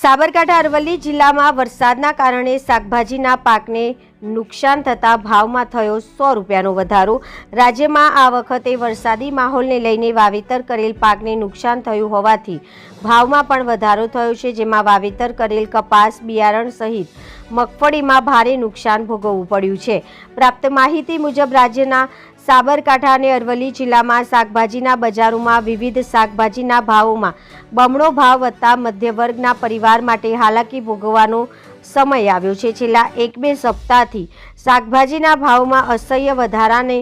સાબરકાંઠા અરવલ્લી જિલ્લામાં વરસાદના કારણે શાકભાજીના પાકને નુકસાન થતાં ભાવમાં થયો સો રૂપિયાનો વધારો. રાજ્યમાં આ વખતે વરસાદી માહોલને લઈને વાવેતર કરેલ પાકને નુકસાન થયું હોવાથી ભાવમાં પણ વધારો થયો છે, જેમાં વાવેતર કરેલ કપાસ, બિયારણ સહિત મગફળીમાં ભારે નુકસાન ભોગવવું પડ્યું છે. પ્રાપ્ત માહિતી મુજબ રાજ્યના સાબરકાંઠા અને અરવલ્લી જિલ્લામાં શાકભાજીના બજારોમાં વિવિધ શાકભાજીના ભાવોમાં બમણો ભાવ વધતા મધ્યવર્ગના પરિવાર માટે હાલાકી ભોગવવાનો સમય આવ્યો છે. છેલ્લા એક બે સપ્તાહથી શાકભાજીના ભાવમાં અસહ્ય વધારાને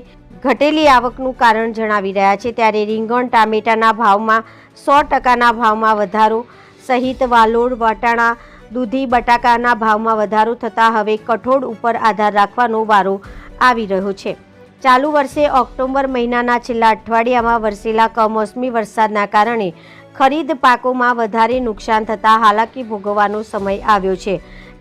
ઘટેલી આવકનું કારણ જણાવી રહ્યા છે. ત્યારે રીંગણ, ટામેટાના ભાવમાં સો ટકાના ભાવમાં વધારો સહિત વાલોડ, વટાણા, દૂધી, બટાકાના ભાવમાં વધારો થતાં હવે કઠોળ ઉપર આધાર રાખવાનો વારો આવી રહ્યો છે. ચાલુ વર્ષે ઓક્ટોબર મહિનાના છેલ્લા અઠવાડિયામાં વરસેલા કમોસમી વરસાદના કારણે ખરીદ પાકોમાં વધારે નુકસાન થતાં હાલાકી ભોગવવાનો સમય આવ્યો છે.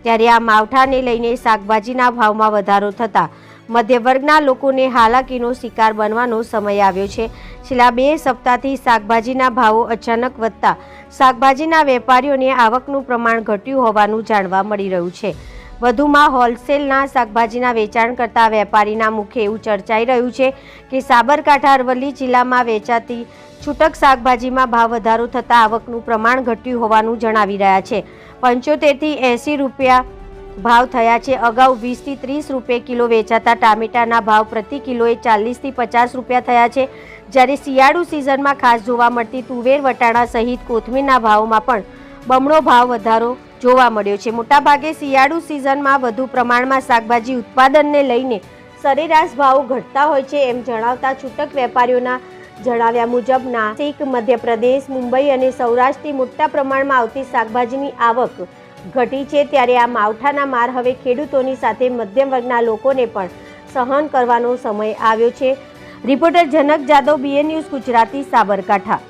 ત્યારે આ માવઠાને લઈને શાકભાજીના ભાવમાં વધારો થતાં મધ્યવર્ગના લોકોને હાલાકીનો શિકાર બનવાનો સમય આવ્યો છે. છેલ્લા બે સપ્તાહથી શાકભાજીના ભાવો અચાનક વધતા શાકભાજીના વેપારીઓને આવકનું પ્રમાણ ઘટ્યું હોવાનું જાણવા મળી રહ્યું છે. વધુમાં હોલસેલના શાકભાજીના વેચાણ કરતા વેપારીના મુખે એવું ચર્ચાઈ રહ્યું છે કે સાબરકાંઠા અરવલ્લી જિલ્લામાં વેચાતી છૂટક શાકભાજીમાં ભાવ વધારો થતાં આવકનું પ્રમાણ ઘટ્યું હોવાનું જણાવી રહ્યા છે. પંચોતેરથી એંસી રૂપિયા ભાવ થયા છે. અગાઉ વીસથી ત્રીસ રૂપિયે કિલો વેચાતા ટામેટાના ભાવ પ્રતિ કિલોએ ચાલીસથી પચાસ રૂપિયા થયા છે. જ્યારે શિયાળુ સિઝનમાં ખાસ જોવા મળતી તુવેર, વટાણા સહિત કોથમીરના ભાવમાં પણ બમણો ભાવ વધારો જોવા મળ્યો છે. મોટાભાગે શિયાળુ સિઝનમાં વધુ પ્રમાણમાં શાકભાજી ઉત્પાદનને લઈને સરેરાશ ભાવ ઘટતા હોય છે એમ જણાવતા છૂટક વેપારીઓના જણાવ્યા મુજબ શીખ મધ્યપ્રદેશ, મુંબઈ અને સૌરાષ્ટ્રથી મોટા પ્રમાણમાં આવતી શાકભાજીની આવક ઘટી છે ત્યારે આ માવઠાના માર હવે ખેડૂતોની સાથે મધ્યમ વર્ગના લોકોને પણ સહન કરવાનો સમય આવ્યો છે. Reporter Janak Jadav BN news Gujarati Sabarkantha.